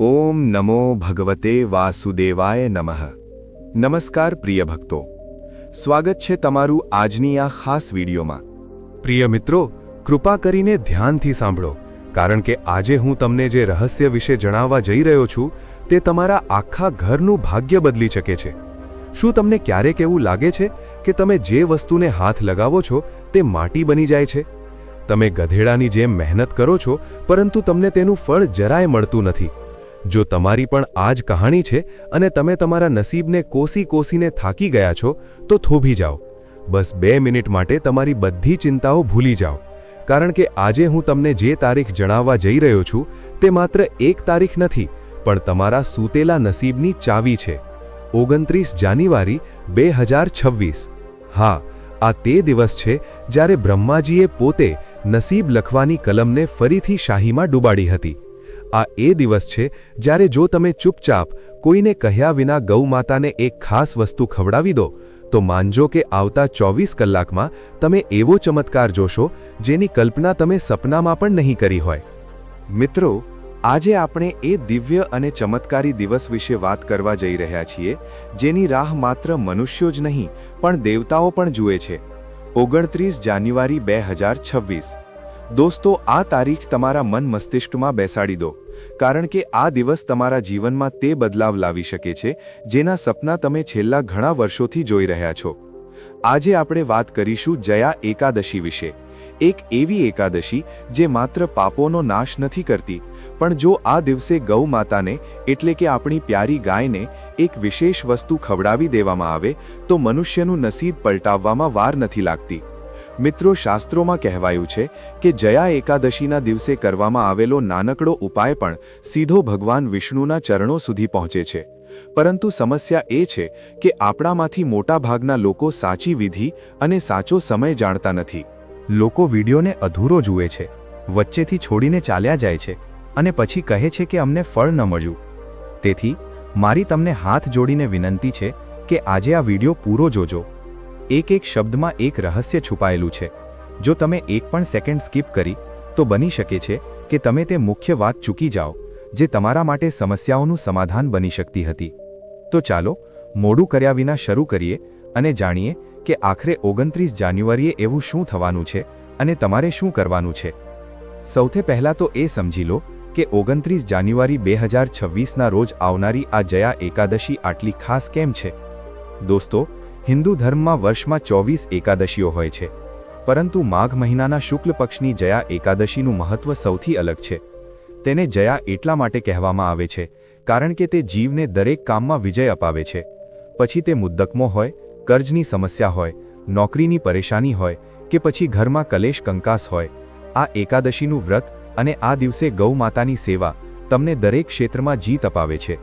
ઓમ નમો ભગવતે વાસુદેવાય નમઃ. નમસ્કાર પ્રિય ભક્તો. સ્વાગત છે તમારું આજની આ ખાસ વિડીયોમાં. પ્રિય મિત્રો, કૃપા કરીને ધ્યાનથી સાંભળો, કારણ કે આજે હું તમને જે રહસ્ય વિશે જણાવવા જઈ રહ્યો છું, તે તમારા આખા ઘરનું ભાગ્ય બદલી શકે છે. શું તમને ક્યારેક એવું લાગે છે કે તમે જે વસ્તુને હાથ લગાવો છો, તે માટી બની જાય છે? તમે ગધેડાની જેમ મહેનત કરો છો, પરંતુ તમને તેનું ફળ જરાય મળતું નથી. જો તમારી પણ આ જ કહાણી છે અને તમે તમારા નસીબને કોસી કોસીને થાકી ગયા છો, તો થોભી જાઓ. બસ બે મિનિટ માટે તમારી બધી ચિંતાઓ ભૂલી જાઓ. કારણ કે આજે હું તમને જે તારીખ જણાવવા જઈ રહ્યો છું, તે માત્ર એક તારીખ નથી, પણ તમારા સૂતેલા નસીબની ચાવી છે. ઓગણત્રીસ જાન્યુઆરી બે હજાર છવ્વીસ. હા, આ તે દિવસ છે જ્યારે બ્રહ્માજીએ પોતે નસીબ લખવાની કલમને ફરીથી શાહીમાં ડૂબાડી હતી. આ એ દિવસ છે જ્યારે જો તમે ચૂપચાપ કોઈને કહ્યા વિના ગૌમાતાને એક ખાસ વસ્તુ ખવડાવી દો, તો માનજો કે આવતા ચોવીસ કલાકમાં તમે એવો ચમત્કાર જોશો જેની કલ્પના તમે સપનામાં પણ નહીં કરી હોય. મિત્રો, આજે આપણે એ દિવ્ય અને ચમત્કારી દિવસ વિશે વાત કરવા જઈ રહ્યા છીએ, જેની રાહ માત્ર મનુષ્યો જ નહીં, પણ દેવતાઓ પણ જુએ છે. ઓગણત્રીસ જાન્યુઆરી બે હજાર છવ્વીસ. દોસ્તો, આ તારીખ તમારા મન મસ્તિષ્કમાં બેસાડી દો. કારણ કે આ દિવસ તમારા જીવનમાં તે બદલાવ લાવી શકે છે, જેના સપના તમે છેલ્લા ઘણા વર્ષોથી જોઈ રહ્યા છો. આજે આપણે વાત કરીશું જયા એકાદશી વિશે. એક એવી એકાદશી જે માત્ર પાપોનો નાશ નથી કરતી, પણ જો આ દિવસે ગૌ માતાને એટલે કે આપણી પ્યારી ગાયને, એક વિશેષ વસ્તુ ખવડાવી દેવામાં આવે, તો મનુષ્યનું નસીબ પલટાવવામાં વાર નથી લાગતી. મિત્રો, શાસ્ત્રોમાં કહેવાયું છે કે જયા એકાદશીના દિવસે કરવામાં આવેલો નાનકડો ઉપાય પણ સીધો ભગવાન વિષ્ણુના ચરણો સુધી પહોંચે છે. પરંતુ સમસ્યા એ છે કે આપણામાંથી મોટાભાગના લોકો સાચી વિધિ અને સાચો સમય જાણતા નથી. લોકો વિડીયોને અધૂરો જુએ છે, વચ્ચેથી છોડીને ચાલ્યા જાય છે અને પછી કહે છે કે અમને ફળ ન મળ્યું. તેથી, મારી તમને હાથ જોડીને વિનંતી છે કે આજે આ વીડિયો પૂરો જોજો. એક એક શબ્દમાં એક રહસ્ય છુપાયેલું છે. જો તમે એક પણ સેકન્ડ સ્કીપ કરી, તો બની શકે છે કે તમે તે મુખ્ય વાત ચૂકી જાઓ, જે તમારા માટે સમસ્યાઓનું સમાધાન બની શકતી હતી. તો ચાલો, મોડું કર્યા વિના શરૂ કરીએ અને જાણીએ કે આખરે ઓગણત્રીસ જાન્યુઆરીએ એવું શું થવાનું છે અને તમારે શું કરવાનું છે. સૌથી પહેલાં તો એ સમજી લો કે ઓગણત્રીસ જાન્યુઆરી બે હજાર છવ્વીસના રોજ આવનારી આ જયા એકાદશી આટલી ખાસ કેમ છે? દોસ્તો હિન્દુ ધર્મમાં વર્ષમાં ચોવીસ એકાદશીઓ હોય છે. પરંતુ માઘ મહિનાના શુક્લ પક્ષની જયા એકાદશીનું મહત્વ સૌથી અલગ છે. તેને જયા એટલા માટે કહેવામાં આવે છે, કારણ કે તે જીવને દરેક કામમાં વિજય અપાવે છે. પછી તે મુદ્દકમો હોય, કર્જની સમસ્યા હોય, નોકરીની પરેશાની હોય, કે પછી ઘરમાં કલેશ કંકાસ હોય, આ એકાદશીનું વ્રત અને આ દિવસે ગૌ માતાની સેવા તમને દરેક ક્ષેત્રમાં જીત અપાવે છે.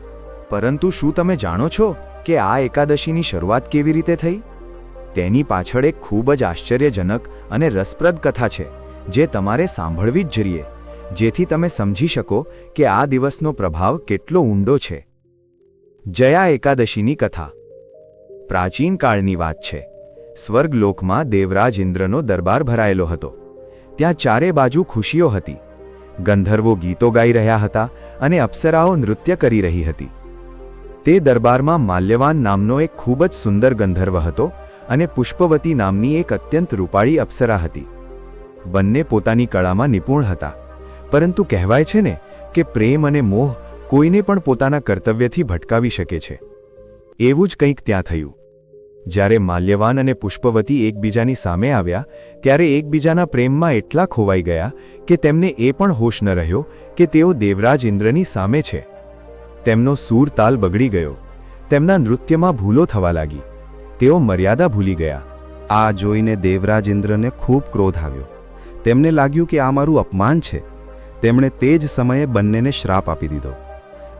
પરંતુ શું તમે જાણો છો? કે આ એકાદશીની શરૂઆત કેવી રીતે થઈ? તેની પાછળ એક ખૂબ જ આશ્ચર્યજનક અને રસપ્રદ કથા છે, જે તમારે સાંભળવી જ જોઈએ, જેથી તમે સમજી શકો કે આ દિવસનો પ્રભાવ કેટલો ઊંડો છે. જયા એકાદશીની કથા. પ્રાચીન કાળની વાત છે. સ્વર્ગલોકમાં દેવરાજ ઇન્દ્રનો દરબાર ભરાયેલો હતો. ત્યાં ચારે બાજુ ખુશીઓ હતી. ગંધર્વો ગીતો ગાઈ રહ્યા હતા અને અપ્સરાઓ નૃત્ય કરી રહી હતી. તે દરબારમાં માલ્યવાન નામનો એક ખૂબ જ સુંદર ગંધર્વ હતો અને પુષ્પવતી નામની એક અત્યંત રૂપાળી અપ્સરા હતી. બંને પોતાની કળામાં નિપુણ હતા. પરંતુ કહેવાય છે ને કે પ્રેમ અને મોહ કોઈને પણ પોતાના કર્તવ્યથી ભટકાવી શકે છે. એવું જ કંઈક ત્યાં થયું. જ્યારે માલ્યવાન અને પુષ્પવતી એકબીજાની સામે આવ્યા, ત્યારે એકબીજાના પ્રેમમાં એટલા ખોવાઈ ગયા કે તેમને એ પણ હોશ ન રહ્યો કે તેઓ દેવરાજ ઇન્દ્રની સામે છે. તેમનો સૂર તાલ બગડી ગયો. તેમના નૃત્યમાં ભૂલો થવા લાગી. તેઓ મર્યાદા ભૂલી ગયા. આ જોઈને દેવરાજ ઇન્દ્રને ખૂબ ક્રોધ આવ્યો. તેમને લાગ્યું કે આ મારું અપમાન છે. તેમણે તે જ સમયે બંનેને શ્રાપ આપી દીધો.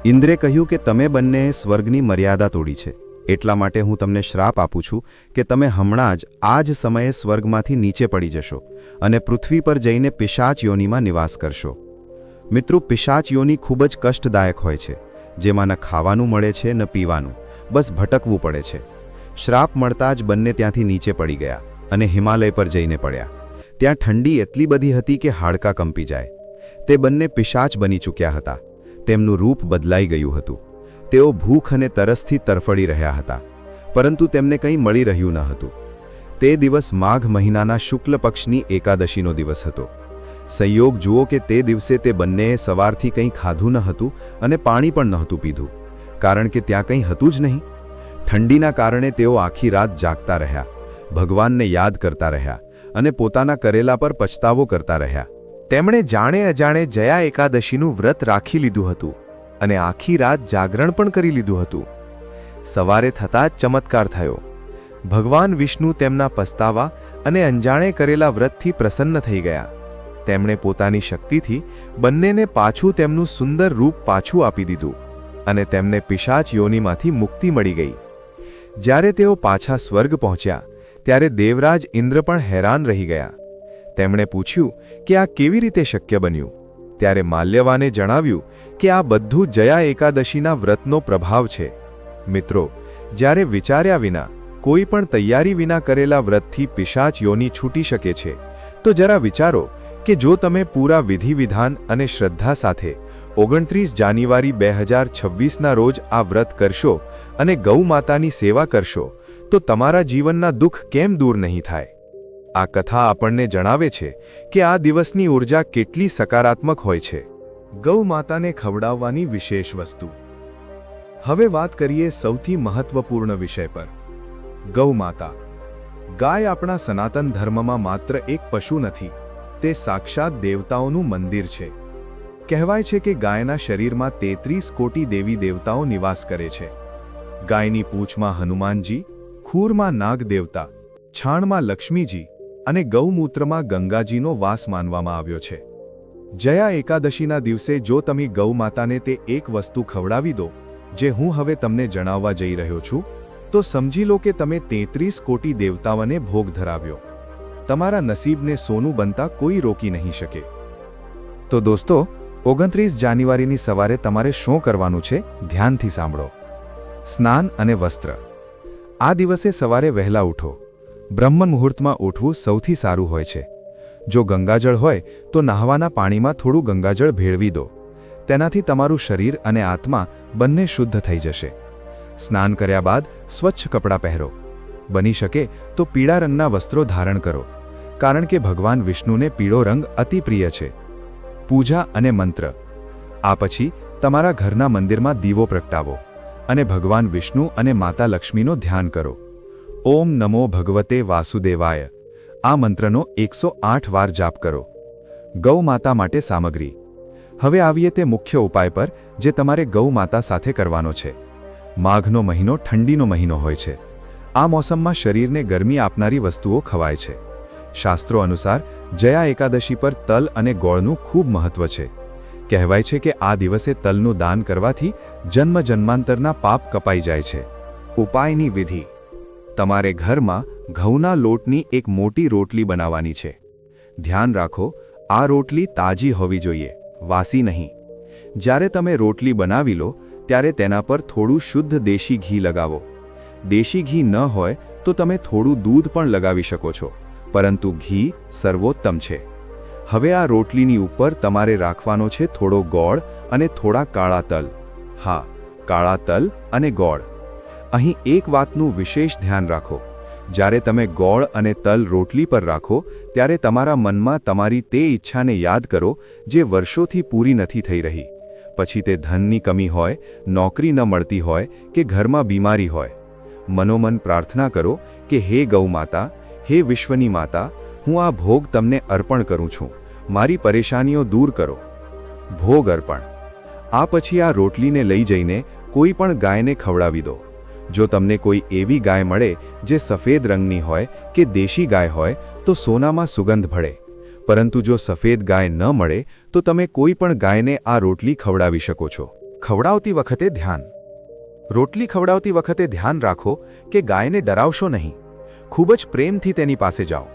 ઇન્દ્રે કહ્યું કે તમે બંનેએ સ્વર્ગની મર્યાદા તોડી છે. એટલા માટે હું તમને શ્રાપ આપું છું કે તમે હમણાં જ આ જ સમયે સ્વર્ગમાંથી નીચે પડી જશો અને પૃથ્વી પર જઈને પિશાચ યોનીમાં નિવાસ કરશો. મિત્રો, પિશાચ યોની ખૂબ જ કષ્ટદાયક હોય છે. જેમાં ન ખાવાનું મળે છે, ન પીવાનું. બસ ભટકવું પડે છે. શ્રાપ મળતા જ બંને ત્યાંથી નીચે પડી ગયા અને હિમાલય પર જઈને પડ્યા. ત્યાં ઠંડી એટલી બધી હતી કે હાડકાં કંપી જાય. તે બંને પિશાચ બની ચૂક્યા હતા. તેમનું રૂપ બદલાઈ ગયું હતું. તેઓ ભૂખ અને તરસથી તરફડી રહ્યા હતા. પરંતુ તેમને કંઈ મળી રહ્યું ન હતું. તે દિવસ માઘ મહિનાના શુક્લ પક્ષની એકાદશીનો દિવસ હતો. સંયોગ જુઓ કે તે દિવસે તે બંનેએ સવારથી કંઈ ખાધું ન હતું અને પાણી પણ નહોતું પીધું, કારણ કે ત્યાં કંઈ હતું જ નહીં. ઠંડીના કારણે તેઓ આખી રાત જાગતા રહ્યા, ભગવાનને યાદ કરતા રહ્યા અને પોતાના કરેલા પર પછતાવો કરતા રહ્યા. તેમણે જાણે અજાણે જયા એકાદશીનું વ્રત રાખી લીધું હતું અને આખી રાત જાગરણ પણ કરી લીધું હતું. સવારે થતાં જ ચમત્કાર થયો. ભગવાન વિષ્ણુ તેમના પસ્તાવા અને અંજાણે કરેલા વ્રતથી પ્રસન્ન થઈ ગયા. તેમણે પોતાની શક્તિથી બંનેને પાછું તેમનું સુંદર રૂપ પાછું આપી દીધું અને તેમને પિશાચ યોનિમાંથી મુક્તિ મળી ગઈ. જ્યારે તેઓ પાછા સ્વર્ગ પહોંચ્યા, ત્યારે દેવરાજ ઇન્દ્ર પણ હેરાન રહી ગયા. તેમણે પૂછ્યું કે આ કેવી રીતે શક્ય બન્યું? ત્યારે માલ્યવાને જણાવ્યું કે આ બધું જયા એકાદશીના વ્રતનો પ્રભાવ છે. મિત્રો, જ્યારે વિચાર્યા વિના, કોઈ પણ તૈયારી વિના કરેલા વ્રતથી પિશાચ યોની છૂટી શકે છે, તો જરા વિચારો કે જો તમે પૂરા વિધિ વિધાન અને શ્રદ્ધા સાથે ઓગણત્રીસ જાન્યુઆરી બે હજાર છવ્વીસના રોજ આ વ્રત કરશો અને ગૌ માતાની સેવા કરશો, તો તમારા જીવનના દુઃખ કેમ દૂર નહીં થાય? આ કથા આપણને જણાવે છે કે આ દિવસની ઊર્જા કેટલી સકારાત્મક હોય છે. ગૌ માતાને ખવડાવવાની વિશેષ વસ્તુ. હવે વાત કરીએ સૌથી મહત્વપૂર્ણ વિષય પર. ગૌ માતા. ગાય આપણા સનાતન ધર્મમાં માત્ર એક પશુ નથી તે સાક્ષાત દેવતાઓનું મંદિર છે. કહેવાય છે કે ગાયના શરીરમાં તેત્રીસ કોટી દેવી દેવતાઓ નિવાસ કરે છે. ગાયની પૂંછમાં હનુમાનજી, ખૂરમાં નાગ દેવતા છાણમાં લક્ષ્મીજી અને ગૌમૂત્રમાં ગંગાજીનો વાસ માનવામાં આવ્યો છે. જયા એકાદશીના દિવસે જો તમે ગૌમાતાને તે એક વસ્તુ ખવડાવી દો, જે હું હવે તમને જણાવવા જઈ રહ્યો છું, તો સમજી લો કે તમે તેત્રીસ કોટી દેવતાઓને ભોગ ધરાવ્યો. તમારા નસીબને સોનું બનતા કોઈ રોકી નહીં શકે. તો દોસ્તો, ઓગણત્રીસ જાન્યુઆરીની સવારે તમારે શું કરવાનું છે, ધ્યાનથી સાંભળો. સ્નાન અને વસ્ત્ર. આ દિવસે સવારે વહેલા ઉઠો. બ્રહ્મ મુહૂર્તમાં ઉઠવું સૌથી સારું હોય છે. જો ગંગાજળ હોય, તો નહાવાના પાણીમાં થોડું ગંગાજળ ભેળવી દો. તેનાથી તમારું શરીર અને આત્મા બંને શુદ્ધ થઈ જશે. સ્નાન કર્યા બાદ સ્વચ્છ કપડાં પહેરો. બની શકે તો પીળા રંગના વસ્ત્રો ધારણ કરો, કારણ કે ભગવાન વિષ્ણુને પીળો રંગ અતિ પ્રિય છે. પૂજા અને મંત્ર. આ પછી તમારા ઘરના મંદિરમાં દીવો પ્રગટાવો અને ભગવાન વિષ્ણુ અને માતા લક્ષ્મીનો ધ્યાન કરો. ઓમ નમો ભગવતે વાસુદેવાય. આ મંત્રનો એકસો વાર જાપ કરો. ગૌ માતા માટે સામગ્રી. હવે આવીએ તે મુખ્ય ઉપાય પર, જે તમારે ગૌ માતા સાથે કરવાનો છે. માઘનો મહિનો ઠંડીનો મહિનો હોય છે. આ મોસમમાં શરીરને ગરમી આપનારી વસ્તુઓ ખવાય છે. શાસ્ત્રો અનુસાર, જયા એકાદશી પર તલ અને ગોળનું ખૂબ મહત્વ છે. કહેવાય છે કે આ દિવસે તલનું દાન કરવાથી જન્મ જન્માંતરના પાપ કપાઈ જાય છે. ઉપાયની વિધિ. તમારે ઘરમાં ઘઉંના લોટની એક મોટી રોટલી બનાવવાની છે. ધ્યાન રાખો, આ રોટલી તાજી હોવી જોઈએ, વાસી નહીં. જ્યારે તમે રોટલી બનાવી લો, ત્યારે તેના પર થોડું શુદ્ધ દેશી ઘી લગાવો. દેશી ઘી ન હોય તો તમે થોડું દૂધ પણ લગાવી શકો છો, પરંતુ ઘી સર્વોત્તમ છે. હવે આ રોટલીની ઉપર તમારે રાખવાનો છે થોડો ગોળ અને થોડા કાળા તલ. હા, કાળા તલ અને ગોળ. અહીં એક વાતનું વિશેષ ધ્યાન રાખો. જ્યારે તમે ગોળ અને તલ રોટલી પર રાખો, ત્યારે તમારા મનમાં તમારી તે ઈચ્છાને યાદ કરો, જે વર્ષોથી પૂરી નથી થઈ રહી. પછી તે ધનની કમી હોય, નોકરી ન મળતી હોય કે ઘરમાં બીમારી હોય. મનોમન પ્રાર્થના કરો કે હે ગૌ માતા, હે વિશ્વની માતા, હું આ ભોગ તમને અર્પણ કરું છું. મારી પરેશાનીઓ દૂર કરો. ભોગ અર્પણ. આ પછી આ રોટલીને લઈ જઈને કોઈ પણ ગાયને ખવડાવી દો. જો તમને કોઈ એવી ગાય મળે જે સફેદ રંગની હોય કે દેશી ગાય હોય, તો સોનામાં સુગંધ ભળે. પરંતુ જો સફેદ ગાય ન મળે, તો તમે કોઈ પણ ગાયને આ રોટલી ખવડાવી શકો છો. ખવડાવતી વખતે ધ્યાન. રોટલી ખવડાવતી વખતે ધ્યાન રાખો કે ગાયને ડરાવશો નહીં. ખૂબ જ પ્રેમથી તેની પાસે જાઓ.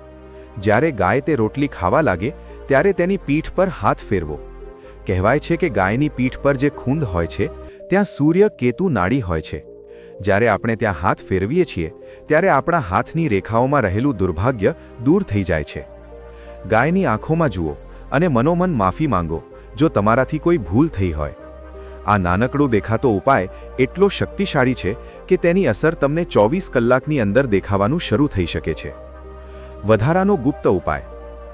જ્યારે ગાય તે રોટલી ખાવા લાગે, ત્યારે તેની પીઠ પર હાથ ફેરવો. કહેવાય છે કે ગાયની પીઠ પર જે ખૂંદ હોય છે, ત્યાં સૂર્ય કેતુ નાડી હોય છે. જ્યારે આપણે ત્યાં હાથ ફેરવીએ છીએ, ત્યારે આપણા હાથની રેખાઓમાં રહેલું દુર્ભાગ્ય દૂર થઈ જાય છે. ગાયની આંખોમાં જુઓ અને મનોમન માફી માંગો, જો તમારાથી કોઈ ભૂલ થઈ હોય. આ નાનકડો દેખાતો ઉપાય એટલો શક્તિશાળી છે કે તેની અસર તમને ચોવીસ કલાકની અંદર દેખાવાનું શરૂ થઈ શકે છે. વધારાનો ગુપ્ત ઉપાય.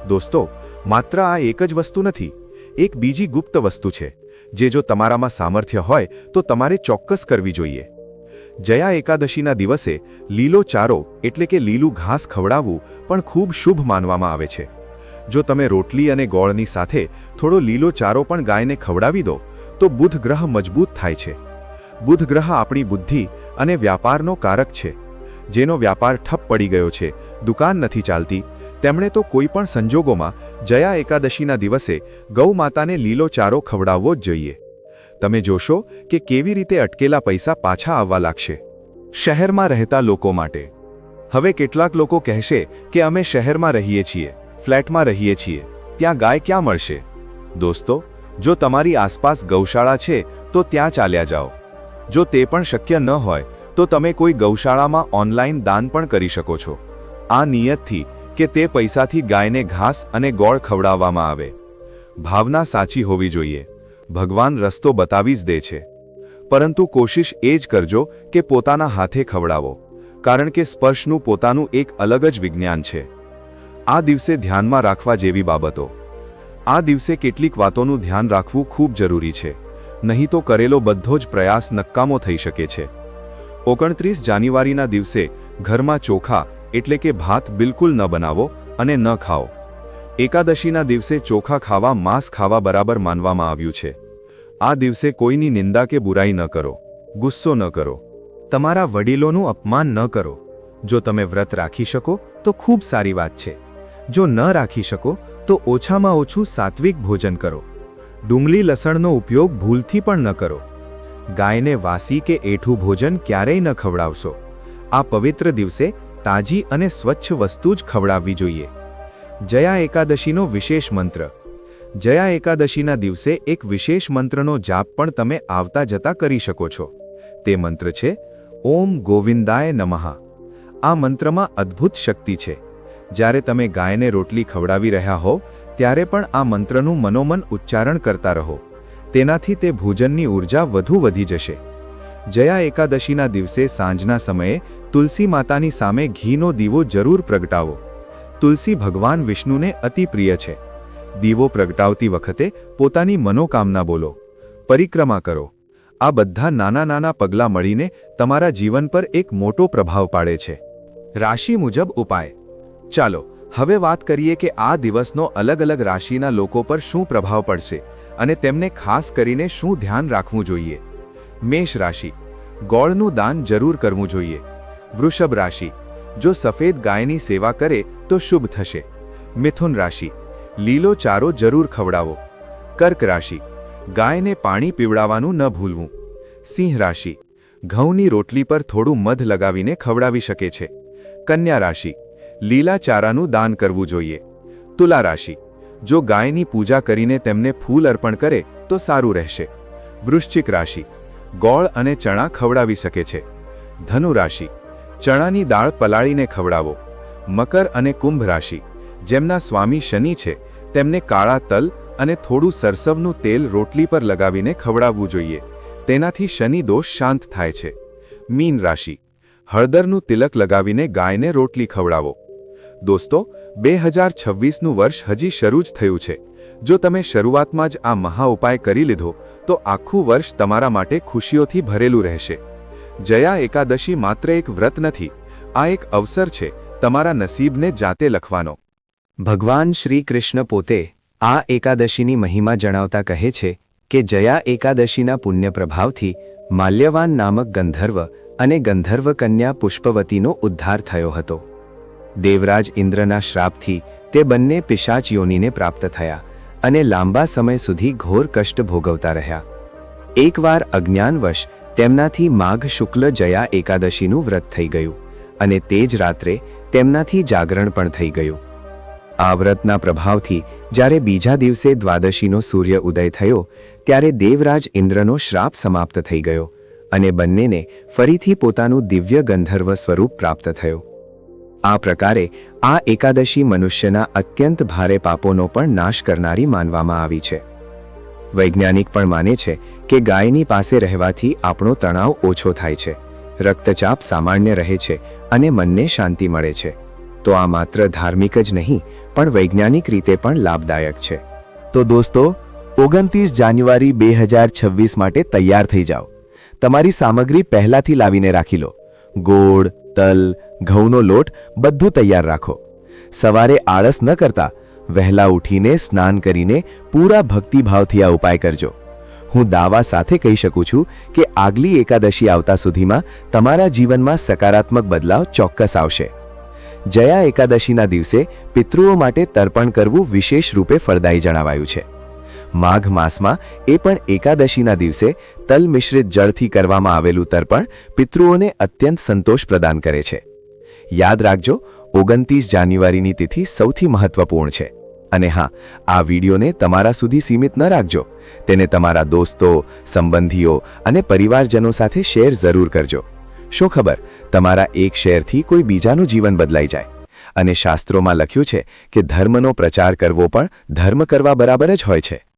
દોસ્તો, માત્ર આ એક જ વસ્તુ નથી, એક બીજી ગુપ્ત વસ્તુ છે, જે જો તમારામાં સામર્થ્ય હોય તો તમારે ચોક્કસ કરવી જોઈએ. જયા એકાદશીના દિવસે લીલો ચારો એટલે કે લીલું ઘાસ ખવડાવવું પણ ખૂબ શુભ માનવામાં આવે છે. જો તમે રોટલી અને ગોળની સાથે થોડો લીલો ચારો પણ ગાયને ખવડાવી દો તો બુધ ગ્રહ મજબૂત થાય છે. બુધ ગ્રહ આપણી બુદ્ધિ અને વ્યાપારનો કારક છે. જેનો વ્યાપાર ઠપ પડી ગયો છે, દુકાન નથી ચાલતી, તેમણે તો કોઈ પણ સંજોગોમાં જયા એકાદશીના દિવસે ગૌ માતાને લીલો ચારો ખવડાવવો જ જોઈએ. તમે જોશો કે કેવી રીતે અટકેલા પૈસા પાછા આવવા લાગશે. શહેરમાં રહેતા લોકો માટે. હવે કેટલાક લોકો કહેશે કે અમે શહેરમાં રહીએ છીએ, ફ્લેટમાં રહીએ છીએ, ત્યાં ગાય ક્યાં મળશે? દોસ્તો જો તમારી આસપાસ ગૌશાળા છે, તો ત્યાં ચાલ્યા જાઓ. જો તે પણ શક્ય ન હોય, તો તમે કોઈ ગૌશાળામાં ઓનલાઈન દાન પણ કરી શકો છો. આ નિયતથી કે તે પૈસાથી ગાયને ઘાસ અને ગોળ ખવડાવવામાં આવે. ભાવના સાચી હોવી જોઈએ. ભગવાન રસ્તો બતાવી જ દે છે. પરંતુ કોશિશ એ જ કરજો કે પોતાના હાથે ખવડાવો, કારણ કે સ્પર્શનું પોતાનું એક અલગ જ વિજ્ઞાન છે. આ દિવસે ધ્યાનમાં રાખવા જેવી બાબતો. આ દિવસે કેટલીક વાતોનું ધ્યાન રાખવું ખૂબ જરૂરી છે. નહીં તો કરેલો બધો જ પ્રયાસ નક્કામો થઈ શકે છે. ઓગણત્રીસ જાન્યુઆરીના દિવસે ઘરમાં ચોખા, એટલે કે ભાત, બિલકુલ ન બનાવો અને ન ખાઓ. એકાદશીના દિવસે ચોખા ખાવા, માંસ ખાવા બરાબર માનવામાં આવ્યું છે. આ દિવસે કોઈની નિંદા કે બુરાઈ ન કરો. ગુસ્સો ન કરો. તમારા વડીલોનું અપમાન ન કરો. જો તમે વ્રત રાખી શકો, તો ખૂબ સારી વાત છે. જો ન રાખી શકો તો ઓછામાં ઓછું સાત્વિક ભોજન કરો. ડુંગળી લસણનો ઉપયોગ ભૂલથી પણ ન કરો. ગાયને વાસી કે એઠું ભોજન ક્યારેય ન ખવડાવશો. આ પવિત્ર દિવસે તાજી અને સ્વચ્છ વસ્તુ જ ખવડાવવી જોઈએ. જયા એકાદશીનો વિશેષ મંત્ર. જયા એકાદશીના દિવસે એક વિશેષ મંત્રનો જાપ પણ તમે આવતા જતા કરી શકો છો. તે મંત્ર છે, ઓમ ગોવિંદાય નમઃ. આ મંત્રમાં અદ્ભુત શક્તિ છે. જ્યારે તમે ગાયને રોટલી ખવડાવી રહ્યા હો, ત્યારે પણ આ મંત્રનું મનોમન ઉચ્ચારણ કરતા રહો. તેનાથી તે ભોજનની ઊર્જા વધુ વધી જશે. જયા એકાદશીના દિવસે સાંજના સમયે તુલસી માતાની સામે ઘીનો દીવો જરૂર પ્રગટાવો. તુલસી ભગવાન વિષ્ણુને અતિ પ્રિય છે. દીવો પ્રગટાવતી વખતે પોતાની મનોકામના બોલો. પરિક્રમા કરો. આ બધા નાના નાના પગલાં મળીને તમારા જીવન પર એક મોટો પ્રભાવ પાડે છે. રાશિ મુજબ ઉપાય. ચાલો, હવે વાત કરીએ કે આ દિવસનો અલગ અલગ રાશિના લોકો પર શું પ્રભાવ પડશે અને તેમને ખાસ કરીને શું ધ્યાન રાખવું જોઈએ. મેષ રાશિ. ગોળનું દાન જરૂર કરવું જોઈએ. વૃષભ રાશિ. જો સફેદ ગાયની સેવા કરે તો શુભ થશે. મિથુન રાશિ. લીલો ચારો જરૂર ખવડાવો. કર્ક રાશિ. ગાયને પાણી પીવડાવવાનું ન ભૂલવું. સિંહ રાશિ. ઘઉંની રોટલી પર થોડું મધ લગાવીને ખવડાવી શકે છે. કન્યા રાશિ. લીલા ચારાનું દાન કરવું જોઈએ. તુલા રાશિ જો ગાયની પૂજા કરીને તેમને ફૂલ અર્પણ કરે, તો સારું રહેશે. વૃશ્ચિક રાશિ. ગોળ અને ચણા ખવડાવી શકે છે. ધનુ રાશિ ચણાની દાળ પલાળીને ખવડાવો. મકર અને કુંભ રાશિ. જેમના સ્વામી શનિ છે, તેમને કાળા તલ અને થોડું સરસવનું તેલ રોટલી પર લગાવીને ખવડાવવું જોઈએ. તેનાથી શનિ દોષ શાંત થાય છે. મીન રાશિ હળદરનું તિલક લગાવીને ગાયને રોટલી ખવડાવો. દોસ્તો, બે હજાર છવ્વીસનું વર્ષ હજી શરૂ જ થયું છે. જો તમે શરૂઆતમાં જ આ મહા ઉપાય કરી લીધો, તો આખું વર્ષ તમારા માટે ખુશીઓથી ભરેલું રહેશે. જયા એકાદશી માત્ર એક વ્રત નથી, આ એક અવસર છે તમારા નસીબને જાતે લખવાનો. ભગવાન શ્રી કૃષ્ણ પોતે આ એકાદશીની મહિમા જણાવતા કહે છે કે જયા એકાદશીના પુણ્ય પ્રભાવથી માલ્યવાન નામક ગંધર્વ અને ગંધર્વ કન્યા પુષ્પવતીનો ઉદ્ધાર થયો હતો. દેવરાજ ઇન્દ્રના શ્રાપથી તે બંને પિશાચ યોનીને પ્રાપ્ત થયા અને લાંબા સમય સુધી ઘોર કષ્ટ ભોગવતા રહ્યા. એકવાર અજ્ઞાનવશ તેમનાથી માઘ શુક્લ જયા એકાદશીનું વ્રત થઈ ગયું અને તે જ રાત્રે તેમનાથી જાગરણ પણ થઈ ગયું. આ વ્રતના પ્રભાવથી જ્યારે બીજા દિવસે દ્વાદશીનો સૂર્ય ઉદય થયો ત્યારે દેવરાજ ઇન્દ્રનો શ્રાપ સમાપ્ત થઈ ગયો અને બંનેને ફરીથી પોતાનું દિવ્ય ગંધર્વ સ્વરૂપ પ્રાપ્ત થયું. આ પ્રકારે આ એકાદશી મનુષ્યના અત્યંત ભારે પાપોનો પણ નાશ કરનારી માનવામાં આવી છે. વૈજ્ઞાનિક પણ માને છે કે ગાયની પાસે રહેવાથી આપણો તણાવ ઓછો થાય છે, રક્તચાપ સામાન્ય રહે છે અને મનને શાંતિ મળે છે. તો આ માત્ર ધાર્મિક જ નહીં, પણ વૈજ્ઞાનિક રીતે પણ લાભદાયક છે. તો દોસ્તો, ઓગણત્રીસ જાન્યુઆરી બે હજાર છવ્વીસ માટે તૈયાર થઈ જાઓ. તમારી સામગ્રી પહેલાથી લાવીને રાખી લો. ગોળ તલ, ઘઉંનો લોટ બધું તૈયાર રાખો. સવારે આળસ ન કરતા વહેલા ઉઠીને સ્નાન કરીને પૂરા ભક્તિભાવથી આ ઉપાય કરજો. હું દાવા સાથે કહી શકું છું કે આગલી એકાદશી આવતા સુધીમાં તમારા જીવનમાં સકારાત્મક બદલાવ ચોક્કસ આવશે. જયા એકાદશીના દિવસે પિતૃઓ માટે તર્પણ કરવું વિશેષ રૂપે ફળદાયી જણાવાયું છે. માઘ માસમાં એ પણ એકાદશીના દિવસે તલ મિશ્રિત જળથી કરવામાં આવેલું તર્પણ પિતૃઓને અત્યંત સંતોષ પ્રદાન કરે છે. યાદ રાખજો, ઓગણત્રીસ જાન્યુઆરીની તિથિ સૌથી મહત્વપૂર્ણ છે. અને હા, આ વિડીયોને તમારા સુધી સીમિત ન રાખજો. તેને તમારા દોસ્તો, સંબંધીઓ અને પરિવારજનો સાથે શેર જરૂર કરજો. શું ખબર, તમારા એક શેરથી કોઈ બીજાનું જીવન બદલાઈ જાય? અને શાસ્ત્રોમાં લખ્યું છે કે ધર્મનો પ્રચાર કરવો પણ ધર્મ કરવા બરાબર જ હોય છે.